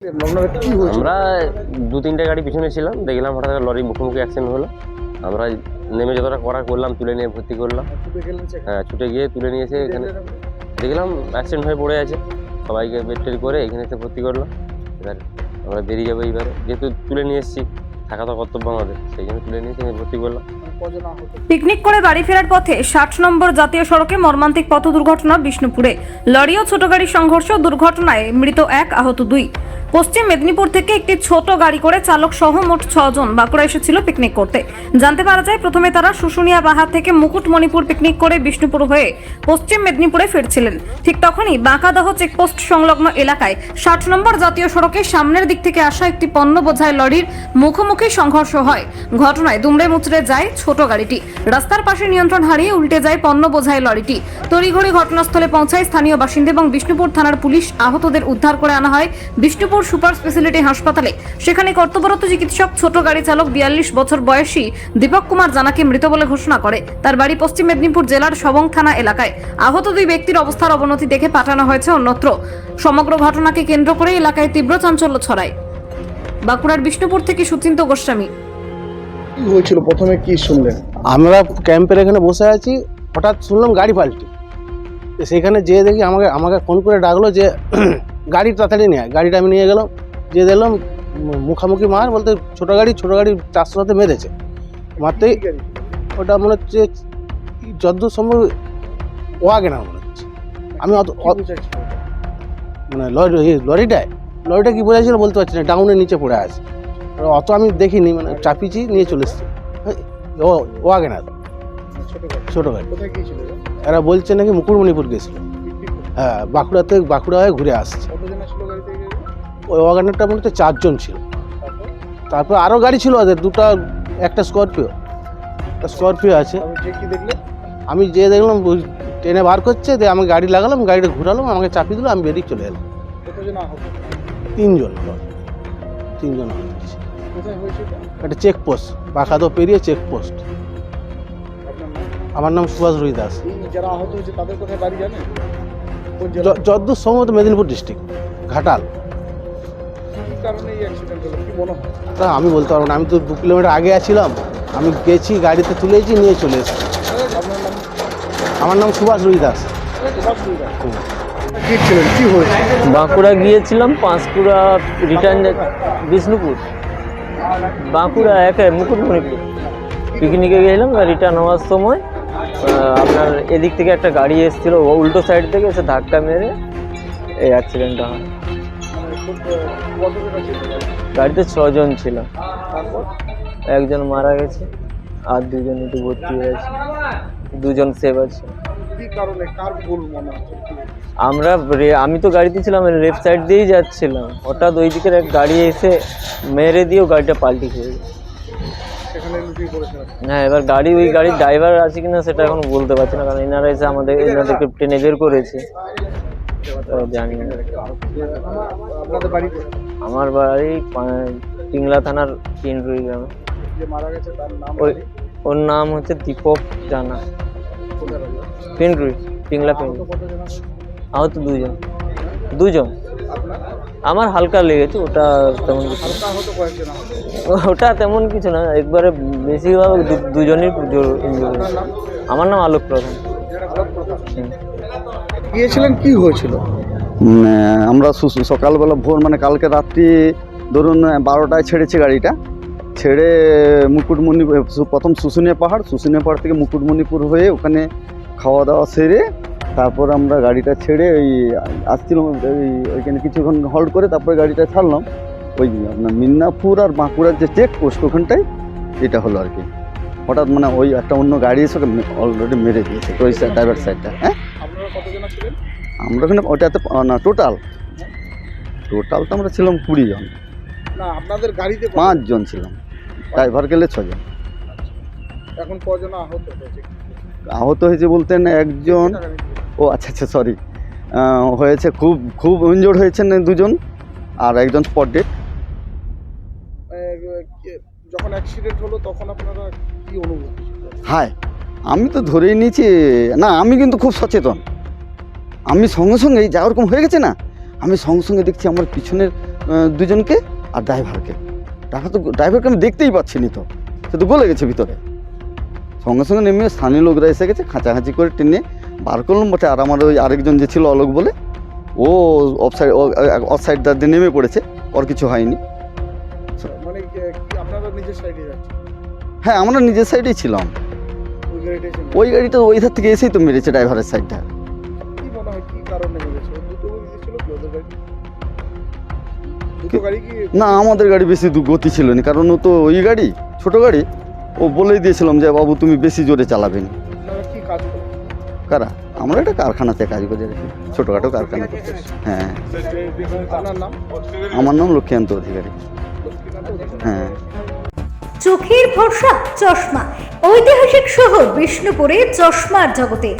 আমরা দু তিনটে গাড়ি পিছনে ছিলাম, দেখলাম হঠাৎ লরি মুখোমুখি অ্যাক্সিডেন্ট হলো। আমরা নেমে যতটা করা করলাম, তুলে নিয়ে ভর্তি করলাম? হ্যাঁ ছুটে গিয়ে তুলে নিয়ে এসে এখানে দেখলাম অ্যাক্সিডেন্ট হয়ে পড়ে আছে। সবাইকে বেড টেড করে এখানে এসে ভর্তি করলাম। এবার আমরা বেরিয়ে যাব এইবারে। যেহেতু তুলে নিয়ে এসেছি, থাকা তো কর্তব্য আমাদের, সেই জন্য তুলে নিয়ে এখানে ভর্তি করলাম। পিকনিক করে বাড়ি ফেরার পথে ষাট নম্বর জাতীয় সড়কে মর্মান্তিক পথ দুর্ঘটনা বিষ্ণুপুরে। লরি ও ছোট গাড়ির সংঘর্ষ দুর্ঘটনায় মৃত এক, আহত দুই। পশ্চিম মেদিনীপুর থেকে একটি ছোট গাড়ি করে চালক সহ মোট ছজন বাঁকুড়া এসেছিল পিকনিক করতে। জানতে পারা যায়, প্রথমে তারা শুশুনিয়া পাহাড় থেকে মুকুটমণিপুর পিকনিক করে বিষ্ণুপুর হয়ে পশ্চিম মেদিনীপুরে ফিরছিলেন। ঠিক তখনই বাঁকাদহ চেকপোস্ট সংলগ্ন এলাকায় ষাট নম্বর জাতীয় সড়কের সামনের দিক থেকে আসা একটি পণ্য বোঝাই লরির মুখোমুখি সংঘর্ষ হয়। ঘটনায় দুমড়ে মুচড়ে যায় ছোট গাড়িটি। রাস্তার পাশে নিয়ন্ত্রণ হারিয়ে উল্টে যায় পণ্য বোঝায় লরিটি। তড়িঘড়ি ঘটনাস্থলে পৌঁছায় স্থানীয় বাসিন্দা এবং বিষ্ণুপুর থানার পুলিশ আহতদের উদ্ধার করে আনা হয়। বিষ্ণুপুর সুপার স্পেশালিটি হাসপাতালে। সেখানে কর্তব্যরত চিকিৎসক ছোট গাড়ি চালক বিয়াল্লিশ বছর বয়সী দীপক কুমার জানাকে মৃত বলে ঘোষণা করে। তার বাড়ি পশ্চিম মেদিনীপুর জেলার সবং থানা এলাকায়। আহত দুই ব্যক্তির অবস্থার অবনতি দেখে পাঠানো হয়েছে অন্যত্র। সমগ্র ঘটনাকে কেন্দ্র করে এলাকায় তীব্র চাঞ্চল্য ছড়ায়। বাঁকুড়ার বিষ্ণুপুর থেকে সুচিন্ত গোস্বামী। হয়েছিল? প্রথমে কি শুনলেন? আমরা ক্যাম্পের এখানে বসে আছি। হঠাৎ শুনলাম গাড়ি পাল্টি। সেখানে যেয়ে দেখি আমাকে আমাকে ফোন করে ডাকলো যে গাড়ি তাড়াতাড়ি নেয় গাড়িটা আমি নিয়ে গেলাম যে দেখলাম মুখামুখি মার বলতে ছোটো গাড়ি ছোটো গাড়ি চারশো সাথে মেরেছে মারতেই ওটা মনে হচ্ছে যতদূর সম্ভব ওয়াগেনার মনে হচ্ছে। আমি অত মানে লরি লরিটায়? লরিটা কি বোঝাচ্ছিল বলতে পারছি না ডাউনের নিচে পড়ে আছে। অত আমি দেখিনি মানে চাপিয়েছি নিয়ে চলে এসেছি। ও ছোট গাড়ি। ছোটো গাড়ি। এরা? বলছে নাকি মুকুটমণিপুর গেছিল? হ্যাঁ বাঁকুড়াতে বাঁকুড়া হয়ে ঘুরে আসছে? ওই ওয়াগানারটা মনে হচ্ছে চারজন ছিল। তারপর? আরও গাড়ি ছিল ওদের, দুটো, একটা স্করপিও একটা স্করপিও আছে। আমি যে দেখলাম ট্রেনে বার করছে, দিয়ে আমি গাড়ি লাগালাম, গাড়িটা ঘুরালাম, আমাকে চাপিয়ে দিল, আমি বেরিয়ে চলে এলাম। তিনজন তিনজন? একটা চেকপোস্ট বাঁকাদো পেরিয়ে চেকপোস্ট আমার নাম সুভাষ রুই দাস। যারা আহত হয়েছে তাদের কোথায় কোন জেলা? য- যতদূর সম্ভবত মেদিনীপুর ডিস্ট্রিক্ট ঘাটাল। কি কারণে এই অ্যাক্সিডেন্ট হলো? কি তা আমি বলতে পারব না আমি তো দু কিলোমিটার আগে আছিলাম আমি গেছি গাড়িতে তুলেছি নিয়ে চলে এসেছি। আমার নাম সুভাষ রুই দাস। সুভাষ রুইদাস। গিয়েছিলেন কি হয়েছে? বাঁকুড়া গিয়েছিলাম পাঁশকুড়া রিটার্ন বিষ্ণুপুর। বাঁকুড়া একে মুকুটমণিপুর। পিকনিকে গেছিলাম রিটার্ন হওয়ার সময় আপনার এদিক থেকে একটা গাড়ি এসেছিল উল্টো সাইড থেকে এসে ধাক্কা মেরে এই অ্যাক্সিডেন্টটা হয়। গাড়িতে ছজন ছিল। একজন মারা গেছে, আর দুজন একটু ভর্তি হয়েছে। দুজন সেভ আছে। আমরা আমি তো গাড়িতে ছিলাম লেফট সাইড দিয়েই যাচ্ছিলাম। হঠাৎ ওই দিকের এক গাড়ি এসে মেরে দিয়েও গাড়িটা পাল্টি খেয়ে হ্যাঁ এবার গাড়ি ওই গাড়ির ড্রাইভার আছে কিনা সেটা এখন বলতে পারছি না কারণ এনারা এসে আমাদের এনাদেরকে টেনে বের করেছে। জানি না। আপনাদের বাড়ি আমার বাড়ি পিংলা থানার পিনরুই গ্রামে। যে মারা গেছে তার নাম ওই ওর নাম হচ্ছে দীপক জানা। কোথায় বাড়ি? পিনরুই আহত দুজন দুজন আপনার আমার হালকা লেগেছে ওটা তেমন কিছু। হালকা কয়েকজন ওটা তেমন কিছু না একবারে বেশিরভাগ দু- দুজনই ইঞ্জুরি আমার নাম আলোক প্রধান। গিয়েছিলেন কি হয়েছিল? আমরা সকালবেলা ভোর মানে কালকে রাত্রি ধরুন বারোটায় ছেড়েছি গাড়িটা। ছেড়ে মুকুটমণি প্রথম শুশুনিয়া পাহাড় শুশুনিয়া পাহাড় থেকে মুকুটমণিপুর হয়ে ওখানে খাওয়া দাওয়া সেরে তারপর আমরা গাড়িটা ছেড়ে ওই আসছিলাম ওই ওইখানে কিছুক্ষণ হল্ড করে তারপরে গাড়িটা ছাড়লাম। ওই আপনার মিদনাপুর আর বাঁকুড়ার যে চেক পোস্ট ওখানটায় এটা হলো আর কি। হঠাৎ মানে ওই একটা অন্য গাড়ি এসে অলরেডি মেরে দিয়েছে ওই ড্রাইভার সাইডটা হ্যাঁ? আমরা ওখানে ওটাতে না টোটাল টোটাল তো আমরা ছিলাম কুড়ি জন। না আপনাদের গাড়িতে পাঁচজন ছিলাম। ড্রাইভার গেলে ছজন এখন কজন আহত হয়েছে? আহত হয়েছে বলতেন একজন ও আচ্ছা আচ্ছা সরি হয়েছে খুব খুব ইনজোর্ড হয়েছেন দুজন আর একজন স্পট ডেট যখন অ্যাক্সিডেন্ট হলো তখন আপনারা কি অনুভূতি হায় আমি তো ধরেই নিয়েছি না আমি কিন্তু খুব সচেতন। আমি সঙ্গে সঙ্গে যা ওরকম হয়ে গেছে না আমি সঙ্গে সঙ্গে দেখছি আমার পিছনের দুজনকে আর ড্রাইভারকে ড্রাইভার তো ড্রাইভারকে আমি দেখতেই পাচ্ছি নি তো সে তো গলে গেছে ভিতরে। সঙ্গে সঙ্গে নেমে স্থানীয় লোকরা এসে গেছে খাঁচাখাঁচি করে টেনে বার করলাম বটে আর আমার ওই আরেকজন যে ছিল অলোক বলে ও অফ সাইড অফ সাইড দিয়ে নেমে পড়েছে ওর কিছু হয়নি। মানে হ্যাঁ আমরা নিজের সাইডেই ছিলাম। ওই গাড়িটা ওই ধার থেকে এসেই তো মেরেছে ড্রাইভারের সাইডটা না আমাদের গাড়ি বেশি গতি ছিল না কারণ ও তো ওই গাড়ি ছোট গাড়ি। ও বলেই দিয়েছিলাম যে বাবু তুমি বেশি জোরে চালাবেন কারা? আমরা একটা কারখানাতে কাজ করি কি। ছোটোখাটো কারখানা। করতে হ্যাঁ। আমার নাম লক্ষ্মীকান্ত অধিকারী। হ্যাঁ। চোখের ভরসা, চশমা। ঐতিহাসিক শহর বিষ্ণুপুরে চশমার জগতে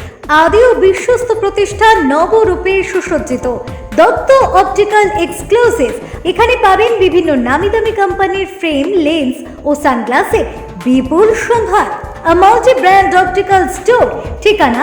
আদি ও বিশ্বস্ত প্রতিষ্ঠান নবরূপে সুসজ্জিত। Dutta optical exclusive. এখানে পাবেন বিভিন্ন নামি দামি কোম্পানির ফ্রেম, লেন্স ও সানগ্লাসের বিপুল সম্ভার। মাল্টি ব্র্যান্ড অপটিক্যাল স্টোর ঠিকানা